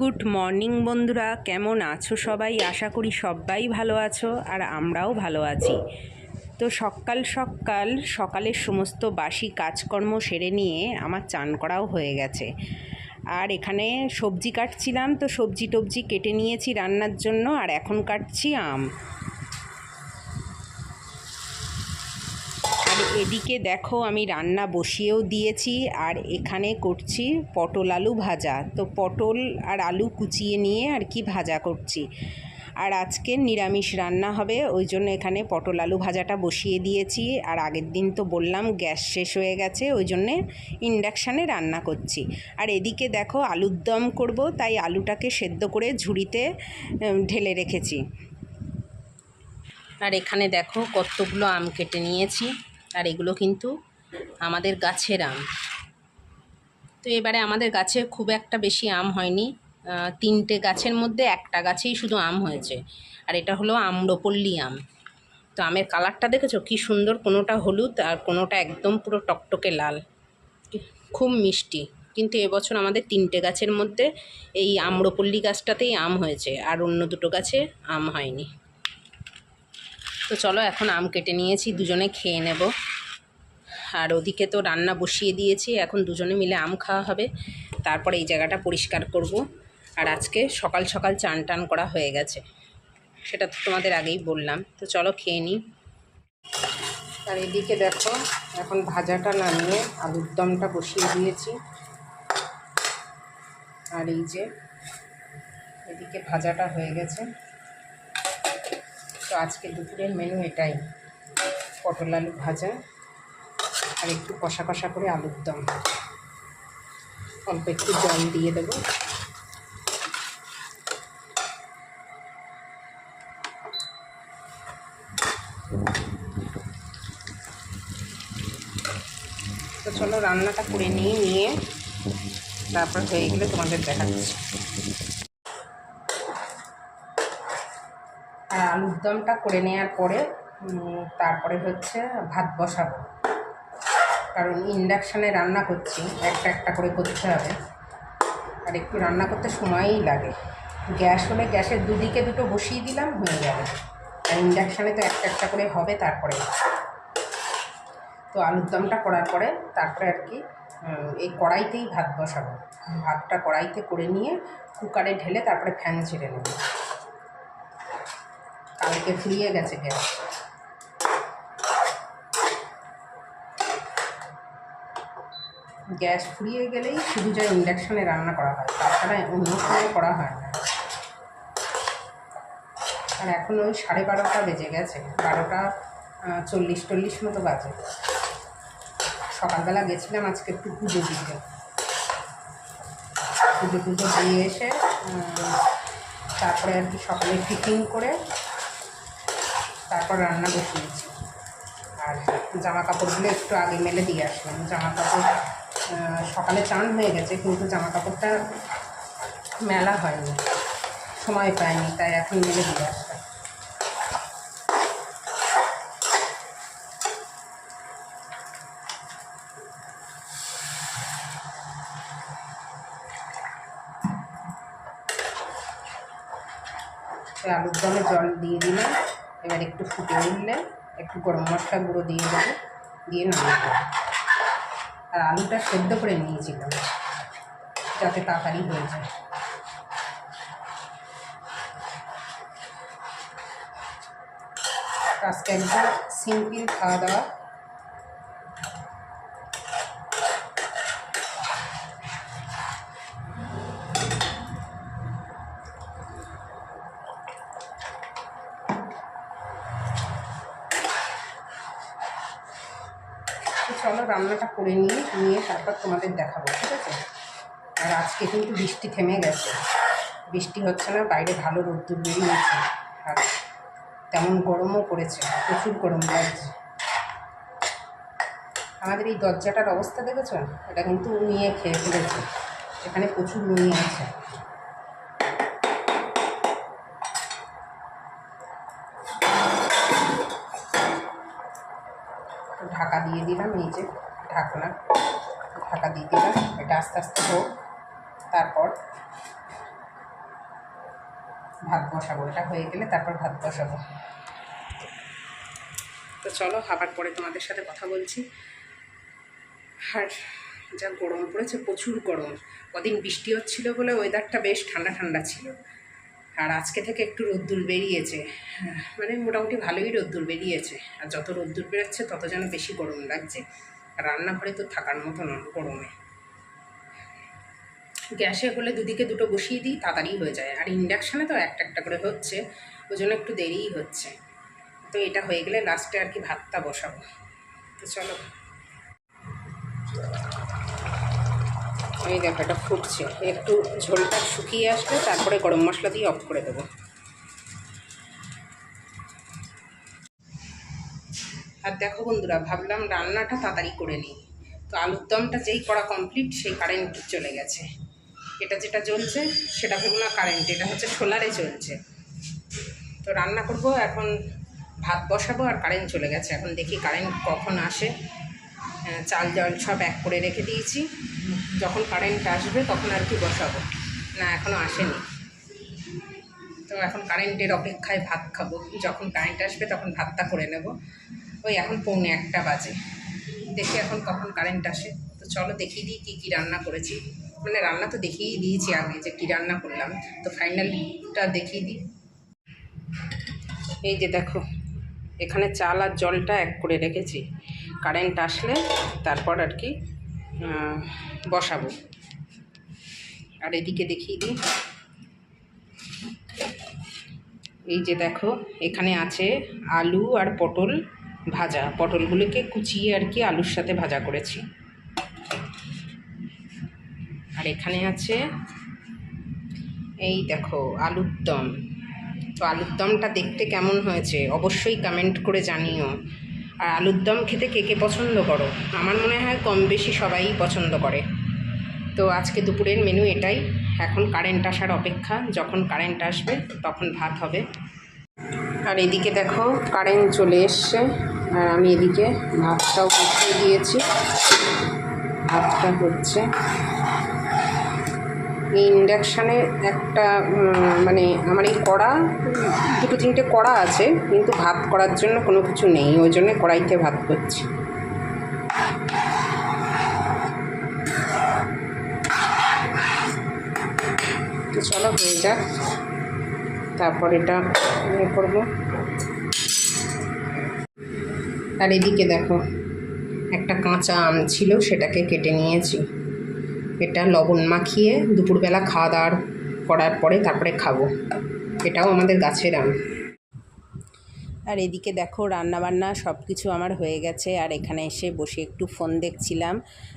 Good morning বন্ধুরা। কেমন আছো সবাই? আশা করি সবাই ভালো আছো আর আমরাও ভালো আছি। তো সকাল সকাল সকালের সমস্ত বাসি কাজকর্ম সেরে নিয়ে আমার চান করাও হয়ে গেছে। আর এখানে সবজি কাটছিলাম, তো সবজি টবজি কেটে নিয়েছি রান্নার জন্য, আর এখন কাটছি আম আর এদিকে দেখো আমি রান্না বসিয়েও দিয়েছি আর এখানে করছি পটল আলু ভাজা। তো পটল আর আলু কুচিয়ে নিয়ে আর কি ভাজা করছি। আর আজকে নিরামিষ রান্না হবে, ওই জন্য এখানে পটল আলু ভাজাটা বসিয়ে দিয়েছি। আর আগের দিন তো বললাম গ্যাস শেষ হয়ে গেছে, ওই জন্যে ইন্ডাকশানে রান্না করছি। আর এদিকে দেখো আলুর দম করব, তাই আলুটাকে সেদ্ধ করে ঝুড়িতে ঢেলে রেখেছি। আর এখানে দেখো কতগুলো আম কেটে নিয়েছি। আর এগুলো কিন্তু আমাদের গাছের আম। তো এবারে আমাদের গাছে খুব একটা বেশি আম হয়নি। তিনটে গাছের মধ্যে একটা গাছেই শুধু আম হয়েছে। আর এটা হলো আম্রপল্লী আম। তো আমের কালারটা দেখেছ? কি সুন্দর, কোনোটা হলুদ আর কোনোটা একদম পুরো টকটকে লাল। খুব মিষ্টি। কিন্তু এবছর আমাদের তিনটে গাছের মধ্যে এই আম্রপল্লী গাছটাতেই আম হয়েছে। আর অন্য দুটো গাছে আম হয়নি। তো চলো এখন আম কেটে নিয়েছি, দুজনে খেয়ে নেব। আর ওদিকে তো রান্না বসিয়ে দিয়েছি, এখন দুজনে মিলে আম খাওয়া হবে। তারপরে এই জায়গাটা পরিষ্কার করব। আর আজকে সকাল সকাল চান টান করা হয়ে গেছে। সেটা তো তোমাদের আগেই বললাম। তো চলো খেয়ে নিই। আর এদিকে দেখো, এখন ভাজাটা নামিয়ে আলুর দমটা বসিয়ে দিয়েছি। আর এই যে, এদিকে ভাজাটা হয়ে গেছে। তো আজকে দুপুরের মেনু এটাই। পটল আলু ভাজা আর একটু কষা কষা করে আলুর দম। অল্প একটু জল দিয়ে দেবো। তো চলো রান্নাটা করে নিয়ে নিয়ে তারপর হয়ে গেলে তোমাদের দেখাচ্ছি। আলুর দমটা করে নেওয়ার পরে তারপরে হচ্ছে ভাত বসাবো। কারণ ইন্ডাকশানে রান্না করছি, একটা একটা করে করতে হবে। আর একটু রান্না করতে সময়ই লাগে। গ্যাস হলে গ্যাসের দুদিকে দুটো বসিয়ে দিলাম, হয়ে যাবে। আর ইন্ডাকশানে তো একটা একটা করে হবে, তারপরে তো আলুর দমটা করার পরে তারপরে আর কি এই কড়াইতেই ভাত বসাবো। ভাতটা কড়াইতে করে নিয়ে কুকারে ঢেলে তারপরে ফ্যান ছেড়ে নেব। কালকে ফুরিয়ে গেছে গ্যাস গ্যাস ফুরিয়ে গেলেই শুধু যা ইন্ডাকশানে রান্না করা হয় তাছাড়া অন্য সময় করা হয় না। আর এখন ওই সাড়ে বারোটা বেজে গেছে, বারোটা চল্লিশ টল্লিশ মতো বাজে। সকালবেলা গেছিলাম আজকে একটু পুজো দিতে। পুজো টুজো দিয়ে এসে তারপরে আর কি সকালে টিফিন করে তারপর রান্না বসিয়েছি। আর জামা কাপড়গুলো একটু আগে মেলে দিয়ে আসলাম। জামা কাপড় সকালে চান হয়ে গেছে, কিন্তু জামা কাপড়টা মেলা হয়নি। সময় পাইনি, তাই এখন মেলে দিয়ে আসলাম। আলুর দমে জল দিয়ে দিলাম। এবার একটু ফুটে উঠলে একটু গরম মশলা গুঁড়ো দিয়ে দেবো, দিয়ে নামিয়ে আর আলুটা সেদ্ধ করে নিয়েছিলাম, যাতে তাড়াতাড়ি হয়ে যায়। আজকে একদম সিম্পল খাওয়া দাওয়া চলো রান্নাটা করে নিয়ে নিয়ে তারপর তোমাদের দেখাবো, ঠিক আছে? আর আজকে কিন্তু বৃষ্টি থেমে গেছে। বৃষ্টি হচ্ছে না, বাইরে ভালো রোদ্দুর বেরিয়েছে। আর তেমন গরমও পড়েছে, প্রচুর গরম লাগছে। আমাদের এই দরজাটার অবস্থা দেখেছ? এটা কিন্তু নিয়ে খেয়ে ফেলেছে। এখানে প্রচুর নুনি আছে। ঢাকা দিয়ে দিলাম যে ঢাকনা ঢাকা দিয়ে দিলাম। এটা আস্তে আস্তে হোক। তারপর ভাত বসাবো। এটা হয়ে গেলে তারপর ভাত বসাবো। তো চলো, আবার পরে তোমাদের সাথে কথা বলছি। আর যা গরম পড়েছে, প্রচুর গরম। কদিন বৃষ্টি হচ্ছিল বলে ওয়েদারটা বেশ ঠান্ডা ঠান্ডা ছিল। আর আজকে থেকে একটু রোদ্দুর বেরিয়েছে। মানে মোটামুটি ভালোই রোদ্দুর বেরিয়েছে। আর যত রোদ্দুর বেরোচ্ছে, তত যেন বেশি গরম লাগছে। রান্নাঘরে তো থাকার মতো না গরমে। গ্যাসে হলে দুদিকে দুটো বসিয়ে দিই, তাড়াতাড়ি হয়ে যায়। আর ইন্ডাকশানে তো একটা একটা করে হচ্ছে, ওই জন্য একটু দেরিই হচ্ছে। তো এটা হয়ে গেলে লাস্টে আর কি ভাতটা বসাবো। তো চলো। এই দেখো, এটা ফুটছে। একটু ঝোলটা শুকিয়ে আসলে তারপরে গরম মশলা দিয়ে অফ করে দেবো। আর দেখো বন্ধুরা, ভাবলাম রান্নাটা তাড়াতাড়ি করে নিই। তো আলুর দমটা যেই করা কমপ্লিট সেই কারেন্ট চলে গেছে। এটা যেটা জ্বলছে, সেটা ভেবো না কারেন্ট এটা হচ্ছে সোলারে চলছে তো রান্না করব, এখন ভাত বসাবো আর কারেন্ট চলে গেছে। এখন দেখি কারেন্ট কখন আসে। চাল জল সব এক করে রেখে দিয়েছি। যখন কারেন্ট আসবে তখন আর কি বসাবো? না এখনও আসেনি। তো এখন কারেন্টের অপেক্ষায় ভাত খাব। যখন কারেন্ট আসবে তখন ভাতটা করে নেব। ওই এখন পৌনে একটা বাজে। দেখি এখন কখন কারেন্ট আসে। তো চলো দেখিয়ে দিই কী কী রান্না করেছি। মানে রান্না তো দেখিয়েই দিয়েছি আগে যে কী রান্না করলাম। তো ফাইনালটা দেখিয়ে দিই। এই যে দেখো, এখানে চাল আর জলটা এক করে রেখেছি। কারেন্ট আসলে তারপর আর কি বসাবো। আর এদিকে দেখিয়ে দিই। এই যে দেখো, এখানে আছে আলু আর পটল ভাজা। পটলগুলোকে কুচিয়ে আর কি আলুর সাথে ভাজা করেছি। আর এখানে আছে, এই দেখো, আলুর দম। তো আলুর দমটা দেখতে কেমন হয়েছে? অবশ্যই কমেন্ট করে জানিও। আর আলুর দম খেতে কে কে পছন্দ করো? আমার মনে হয় কম বেশি সবাই পছন্দ করে। তো আজকে দুপুরের মেনু এটাই। এখন কারেন্ট আসার অপেক্ষা। যখন কারেন্ট আসবে, তখন ভাত হবে। আর এদিকে দেখো কারেন্ট চলে এসছে। আর আমি এদিকে ভাতটাও বসিয়ে দিয়েছি। ভাতটা হচ্ছে এই ইন্ডাকশানে একটা মানে আমার এই কড়া, দুটো তিনটে কড়া আছে, কিন্তু ভাত করার জন্য কোনো কিছু নেই, ওই জন্য কড়াইতে ভাত করছি। চলো, হয়ে যাক। তারপর এটা ইয়ে করব। আর এদিকে দেখো, একটা কাঁচা আম ছিল, সেটাকে কেটে নিয়েছি। এটা লবণ মাখিয়ে দুপুরবেলা খাওয়া দাওয়ার করার পরে তারপরে খাব। এটাও আমাদের গাছের আম। আর এদিকে দেখো রান্নাবান্না সব কিছু আমার হয়ে গেছে, আর এখানে এসে বসে একটু ফোন দেখছিলাম।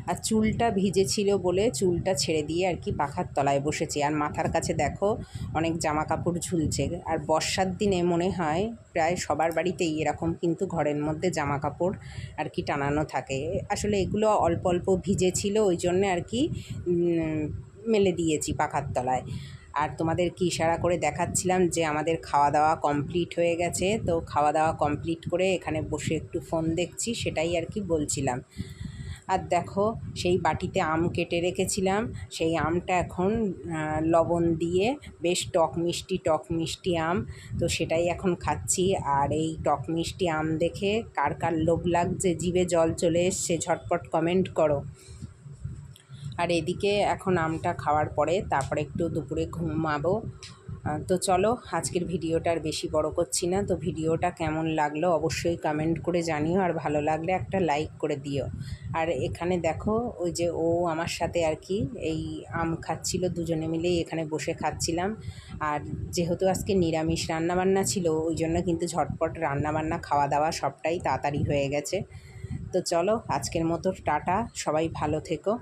আর চুলটা ভিজেছিল বলে চুলটা ছেড়ে দিয়ে আর কি পাখার তলায় বসেছি। আর মাথার কাছে দেখো অনেক জামা কাপড় ঝুলছে। আর বর্ষার দিনে মনে হয় প্রায় সবার বাড়িতেই এরকম কিন্তু ঘরের মধ্যে জামা কাপড় আর কি টানানো থাকে। আসলে এগুলো অল্প অল্প ভিজে ছিল ওই জন্যে আর কি মেলে দিয়েছি পাখার তলায়। আর তোমাদের কি ইশারা করে দেখাচ্ছিলাম যে আমাদের খাওয়া দাওয়া কমপ্লিট হয়ে গেছে। তো খাওয়া দাওয়া কমপ্লিট করে এখানে বসে একটু ফোন দেখছি, সেটাই আর কি বলছিলাম। আর দেখো, সেই বাটিতে আম কেটে রেখেছিলাম। সেই আমটা এখন লবণ দিয়ে বেশ টক মিষ্টি টক মিষ্টি আম। তো সেটাই এখন খাচ্ছি। আর এই টক মিষ্টি আম দেখে কার কার লোভ লাগছে, জিভে জল চলে এসছে, ঝটপট কমেন্ট করো। আর এদিকে এখন আমটা খাওয়ার পরে তারপরে একটু দুপুরে ঘুমাবো। তো চলো, আজকের ভিডিওটা আর বেশি বড় করছি না। তো ভিডিওটা কেমন লাগল অবশ্যই কমেন্ট করে জানিও। আর ভালো লাগলে একটা লাইক করে দিও। আর এখানে দেখো, ওই যে ও আমার সাথে আর কি, এই আম খাচ্ছিল, দুজনে মিলেই এখানে বসে খাচ্ছিলাম। আর যেহেতু আজকে নিরামিষ রান্নাবান্না ছিল, ওই জন্য কিন্তু ঝটপট রান্নাবান্না খাওয়া দাওয়া সবটাই তাড়াতাড়ি হয়ে গেছে। তো চলো, আজকের মতো টাটা। সবাই ভালো থেকো।